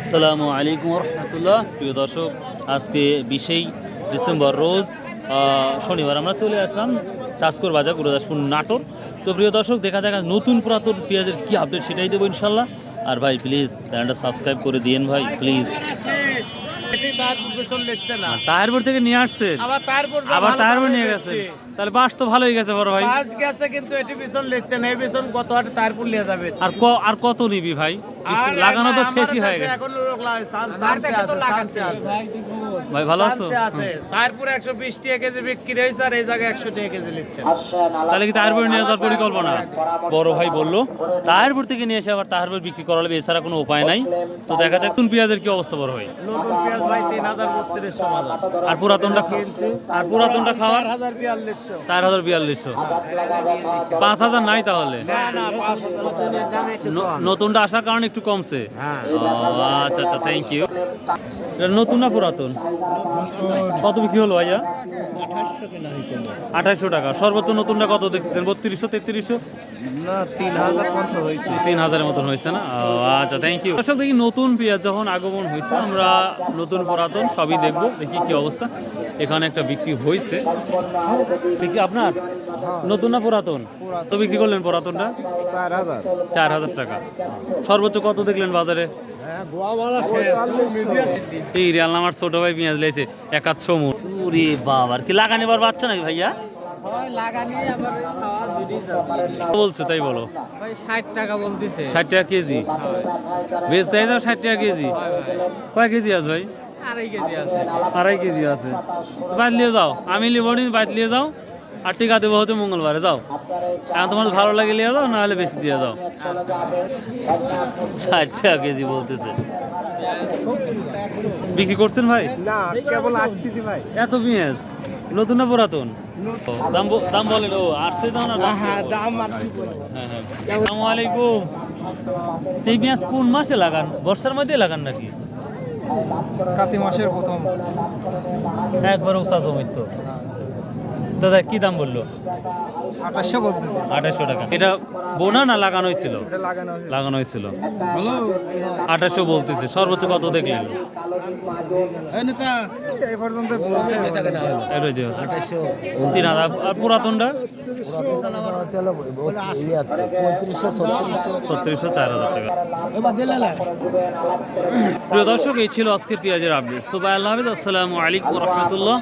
আসসালামু আলাইকুম রহমতুল্লাহ। প্রিয় দর্শক আজকে বিশেই ডিসেম্বর রোজ শনিবার আমরা চলে আসলাম চাষকর বাজার গুরুদাসপুর নাটোর। তো প্রিয় দর্শক দেখা যাক নতুন পুরাতন পেঁয়াজের কী আপডেট সেটাই দেবো ইনশাল্লাহ আর ভাই প্লিজ চ্যানেলটা সাবস্ক্রাইব করে দিয়েন ভাই প্লিজ তাহেরপুর থেকে নিয়ে আসছেন আবার আবার নিয়ে গেছেন তাহলে বাস তো ভালোই গেছে বড় ভাই। গেছে কিন্তু এটি পিছন লিখছে না এই পিছন কত হাটে তারপর লিয়ে যাবে। আর আর কত নিবি ভাই? লাগানো তো শেষই হয়ে গেছে। এখন লোক। ভাই ভালো আছো। একশো বিশ টাকা কেজি বিক্রি হয়েছে আর এই জায়গায় একশো টাকা কেজি লিখছে তাহলে কি তাহারপুর নিয়ে যাওয়ার পরিকল্পনা? বড় ভাই বলল তাহারপুর থেকে নিয়ে এসে আবার তাহারপুর বিক্রি করা লাগবে এছাড়া কোনো উপায় নাই। তো দেখা যাক কোন পেঁয়াজের কি অবস্থা বড় হয় নতুন পেঁয়াজ ভাই তিন হাজার আর পুরাতনটা কিনছি। আর পুরাতনটা খাওয়ার? চার হাজার বিয়াল্লিশশো। চার হাজার বিয়াল্লিশশো। পাঁচ হাজার নাই তাহলে? না না পাঁচ হাজার দাম একটু ন- নতুনটা আসার কারণে একটু কমছে। হ্যাঁ। আচ্ছা আচ্ছা থ্যাংক ইউ নতুন না পুরাতন? কত বিক্রি হলো ভাইয়া? আঠাশশো টাকা। সর্বোচ্চ নতুনটা কত দেখতেছেন? বত্রিশশো তেত্রিশশো? না তিন হাজারের মতন হয়েছে না? আচ্ছা থ্যাংক ইউ দর্শক দেখি নতুন পেঁয়াজ যখন আগমন হয়েছে আমরা নতুন পুরাতন সবই দেখব দেখি কি অবস্থা। এখানে একটা বিক্রি হয়েছে। দেখি আপনার? নতুন না পুরাতন? তো বিক্রি করলেন পুরাতনটা? চার হাজার টাকা। সর্বোচ্চ কত দেখলেন বাজারে? এই রে আল্লাহ আমার ছোট ভাই পেঁয়াজ লেছে একাচ্ছ উরে বাবার কি লাগানি বার বাচ্চা নাকি ভাইয়া? বলছে তাই বলো? ষাট টাকা বলতেছে। ষাট টাকা কেজি? বেশ তাই যাও ষাট টাকা কেজি? কয় কেজি আছে ভাই? আড়াই কেজি আছে। আড়াই কেজি আছে। তো বাইর নিয়ে যাও। আমি লিবো বাইর নিয়ে যাও। আর টিকা দেবো হচ্ছে মঙ্গলবারে যাও। এখন তোমার ভালো লাগে নিয়ে যাও না হলে বেশি দিয়ে যাও। ষাট টাকা কেজি বলতেছে। বিক্রি করছেন ভাই? না কেবল আসতেছি ভাই। এত পেঁয়াজ? নতুন না পুরাতন? দাম দাম বলেন ও আসছে দাও না হ্যাঁ দাম আর হ্যাঁ হ্যাঁ। আসসালামু আলাইকুম। এই পেঁয়াজ কোন মাসে লাগান? বর্ষার মধ্যে লাগান নাকি? কাতি মাসের প্রথম। একবার উঁচা জমির তো। দাদা কি দাম বলল? আঠাশশো বলতেছে। আঠাশশো টাকা। এটা বোনা না লাগানো হয়েছিল? লাগানো হয়েছিল। আঠাশশো বলতেছে। সর্বোচ্চ কত দেখলেন? পুরাতনটা? ছত্রিশশো চার হাজার টাকা। প্রিয় দর্শক এই ছিল আজকের পেঁয়াজের আপডেট সবাই আল্লাহ হাফিজ। আসসালামু আলাইকুম রহমতুল্লাহ।